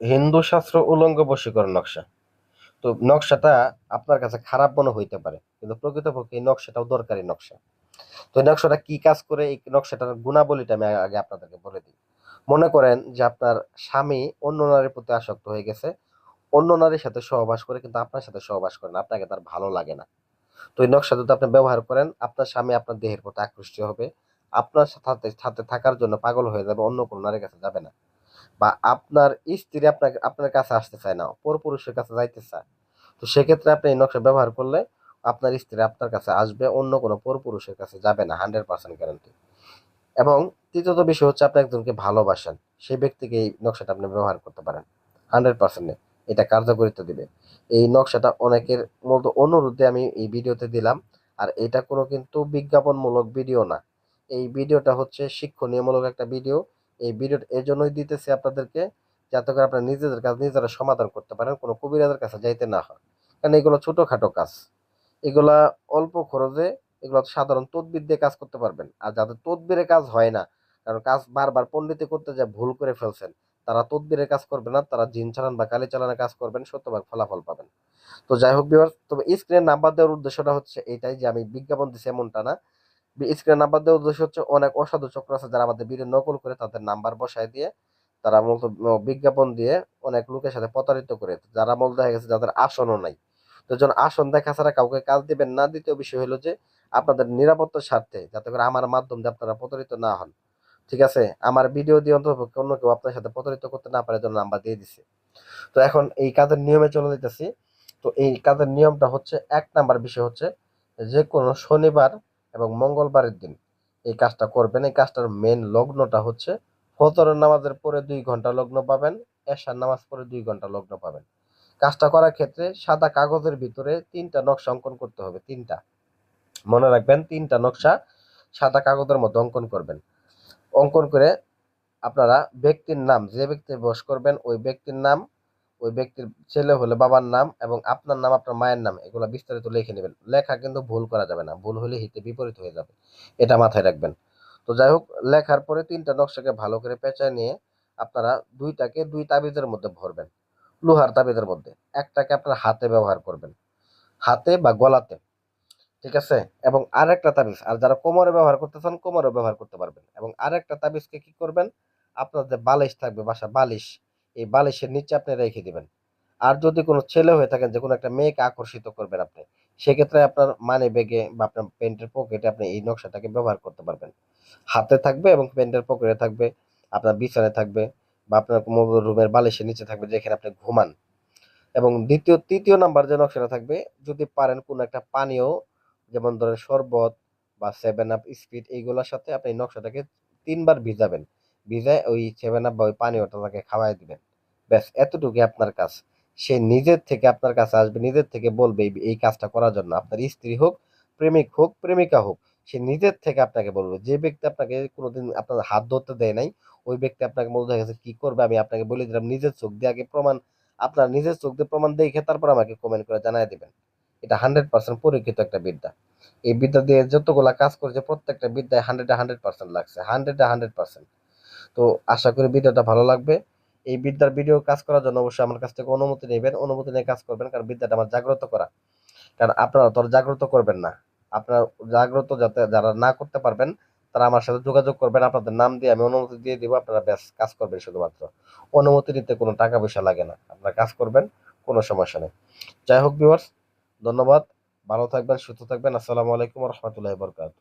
হিন্দু শাস্ত্র উলঙ্গ বশীকরণ নকশা। তো নকশাটা আপনার কাছে খারাপ মনে হইতে পারে, কিন্তু প্রকৃতপক্ষে এই নকশাটাও দরকারি নকশা। তো এই নকশাটা কি কাজ করে, এই নকশাটার গুণাবলীটা আমি আগে আপনাদেরকে বলে দিই। মনে করেন যে আপনার স্বামী অন্য নারীর প্রতি আসক্ত হয়ে গেছে, অন্য নারীর সাথে সহবাস করে, কিন্তু আপনার সাথে সহবাস করেন আপনাকে তার ভালো লাগে না। তো এই নকশা যদি আপনি ব্যবহার করেন, আপনার স্বামী আপনার দেহের প্রতি আকৃষ্ট হবে, আপনার সাথে সাথে থাকার জন্য পাগল হয়ে যাবে, অন্য কোনো নারীর কাছে যাবে না। বা আপনার স্ত্রী আপনাকে, আপনার কাছে আসতে চায় না, পরপুরুষের কাছে যাইতে চায়, তো সেক্ষেত্রে আপনি এই নকশা ব্যবহার করলে আপনার স্ত্রী আপনার কাছে আসবে, অন্য কোনো পরপুরুষের কাছে যাবে না, হান্ড্রেড পার্সেন্ট গ্যারান্টি এবং তৃতীয়ত বিষয় হচ্ছে আপনি একজনকে ভালোবাসেন, সেই ব্যক্তিকে এই নকশাটা আপনি ব্যবহার করতে পারেন, হান্ড্রেড পার্সেন্টে এটা কার্যকরিতা দিবে। এই নকশাটা অনেকের মূলত অনুরোধে আমি এই ভিডিওতে দিলাম, আর এটা কোনো কিন্তু বিজ্ঞাপনমূলক ভিডিও না। এই ভিডিওটা হচ্ছে শিক্ষণীয়মূলক একটা ভিডিও এই ভিডিওটা এই জন্যই দিতেছি আপনাদেরকে যাতে করে আপনারা নিজেদের কাজ নিজেরা সমাধান করতে পারেন, কোনো কবিরাজের কাছে যাইতে না হয়। কারণ এগুলো ছোটোখাটো কাজ। এগুলা অল্প খরচে এগুলো সাধারণ তদবির দিয়ে কাজ করতে পারবেন। আর যাদের তদবিরে কাজ হয় না, কারণ কাজ বারবার পণ্ডিতে করতে যা ভুল করে ফেলছেন, তারা তদবিরের কাজ করবে না, তারা জিন চালান বা কালি চালানের কাজ করবেন শতভাগ ফলাফল পাবেন। তো যাই হোক বিভার তবে স্ক্রিনের নাম্বার দেওয়ার উদ্দেশ্যটা হচ্ছে এটাই যে আমি বিজ্ঞাপন দিচ্ছি এমনটা না। স্ক্রিনের নাম্বার দেওয়ার উদ্দেশ্য হচ্ছে অনেক অসাধু চক্র আছে যারা আমাদের ভিডিও নকল করে তাদের নাম্বার বসায় দিয়ে তারা মূলত বিজ্ঞাপন দিয়ে অনেক লোকের সাথে প্রতারিত করে। যারা মূল দেখা গেছে যাদের আসনও নাই। তো যখন আসন দেখা ছাড়া কাউকে কাজ দিবেন না, দ্বিতীয় বিষয় হলো যে আপনাদের নিরাপত্তার স্বার্থে যাতে করে আমার মাধ্যম দিয়ে আপনারা প্রতারিত না হন। ঠিক আছে? আমার ভিডিও দিয়ে অন্তত অন্য কেউ আপনার সাথে প্রতারিত করতে না পারে জন্য নাম্বার দিয়ে দিছে। তো এখন এই কাজের নিয়মে চলে যেতেছি তো এই কাজের নিয়মটা হচ্ছে, এক নাম্বার বিষয় হচ্ছে যে কোনো শনিবার এবং মঙ্গলবারের দিন এই কাজটা করবেন। এই কাজটার মেন লগ্নটা হচ্ছে ফতরের নামাজের পরে দুই ঘণ্টা লগ্ন পাবেন, এশার নামাজ পরে দুই ঘণ্টা লগ্ন পাবেন। কাজটা করার ক্ষেত্রে সাদা কাগজের ভিতরে তিনটা নকশা অঙ্কন করতে হবে, তিনটা। মনে রাখবেন, তিনটা নকশা সাদা কাগজের মধ্যে অঙ্কন করবেন। অঙ্কন করে আপনারা ব্যক্তির নাম, যে ব্যক্তি বস করবেন, ওই ব্যক্তির নাম ওই ব্যক্তির ছেলে হলে বাবার নাম এবং আপনার নাম, আপনার মায়ের নাম, এগুলো বিস্তারিত লিখে নেবেন। লেখা কিন্তু ভুল করা যাবে না। ভুল হলে হিতে বিপরীত হয়ে যাবে। এটা মাথায় রাখবেন। তো যাই হোক, লেখার পরে তিনটা নকশাকে ভালো করে পেঁচায় নিয়ে আপনারা দুইটাকে দুই তাবিজের মধ্যে ভরবেন। লোহার তাবিজের মধ্যে। একটাকে আপনার হাতে ব্যবহার করবেন। হাতে বা গলাতে। ঠিক আছে? এবং আরেকটা তাবিজ। আর যারা কোমরে ব্যবহার করতে চান কোমরে ব্যবহার করতে পারবেন। এবং আরেকটা তাবিজকে কি করবেন? আপনার যে বালিশ থাকবে, বাসা বালিশ। এই বালিশের নিচে আপনি রেখে দিবেন। আর যদি কোনো ছেলে হয়ে থাকেন, যে কোনো একটা মেয়েকে আকর্ষিত করবেন আপনি, সেক্ষেত্রে আপনার মানি ব্যাগে বা আপনার প্যান্টের পকেটে আপনি এই নকশাটাকে ব্যবহার করতে পারবেন। হাতে থাকবে এবং প্যান্টের পকেটে থাকবে, আপনার বিছানায় থাকবে বা আপনার রুমের বালিশের নিচে থাকবে যেখানে আপনি ঘুমান। এবং দ্বিতীয়, তৃতীয় নাম্বার যে নকশাটা থাকবে, যদি পারেন কোনো একটা পানীয়, যেমন ধরেন শরবত বা সেভেন আপ স্পিড এইগুলোর সাথে আপনি নকশাটাকে তিনবার ভিজাবেন। ভিজায় ওই সেভেন আপ বা ওই পানি ওটা তাকে খাওয়াই দিবেন। ব্যাস, এতটুকুই আপনার কাজ। সে নিজের থেকে আপনার কাছে আসবে, নিজের থেকে বলবে এই কাজটা করার জন্য। আপনার স্ত্রী হোক, প্রেমিক হোক, প্রেমিকা হোক, সে নিজের থেকে আপনাকে বলবে। যে ব্যক্তি আপনাকে কোনোদিন আপনার হাত ধরতে দেয় নাই, ওই ব্যক্তি আপনাকে বলতে গেছে কি করবে? আমি আপনাকে বলে দিলাম, নিজের চোখ দিয়ে আগে প্রমাণ, আপনার নিজের চোখ দিয়ে প্রমাণ দেখে তারপর আমাকে কমেন্ট করে জানাই দেবেন। এটা হান্ড্রেড পার্সেন্ট পরীক্ষিত একটা বিদ্যা। এই বিদ্যা দিয়ে যতগুলা কাজ করেছে, প্রত্যেকটা বিদ্যায় হান্ড্রেডে হান্ড্রেড পার্সেন্ট লাগছে। হান্ড্রেডে হান্ড্রেড পার্সেন্ট তো আশা করি ভিডিওটা ভালো লাগবে। এই বিদ্যার ভিডিও কাজ করার জন্য অবশ্যই আমার কাছ থেকে অনুমতি নেবেন। অনুমতি নিয়ে কাজ করবেন, কারণ বিদ্যাটা আমার জাগ্রত করা। কারণ আপনারা তো জাগ্রত করবেন না। আপনার জাগ্রত যাতে যারা না করতে পারবেন, তারা আমার সাথে যোগাযোগ করবেন। আপনাদের নাম দিয়ে আমি অনুমতি দিয়ে দিব, আপনারা ব্যাস কাজ করবেন শুধুমাত্র। অনুমতি নিতে কোনো টাকা পয়সা লাগে না। আপনারা কাজ করবেন, কোনো সমস্যা নেই। যাই হোক ভিউয়ার্স ধন্যবাদ। ভালো থাকবেন, সুস্থ থাকবেন। আসসালামু আলাইকুম রহমতুল্লাহ বরকাত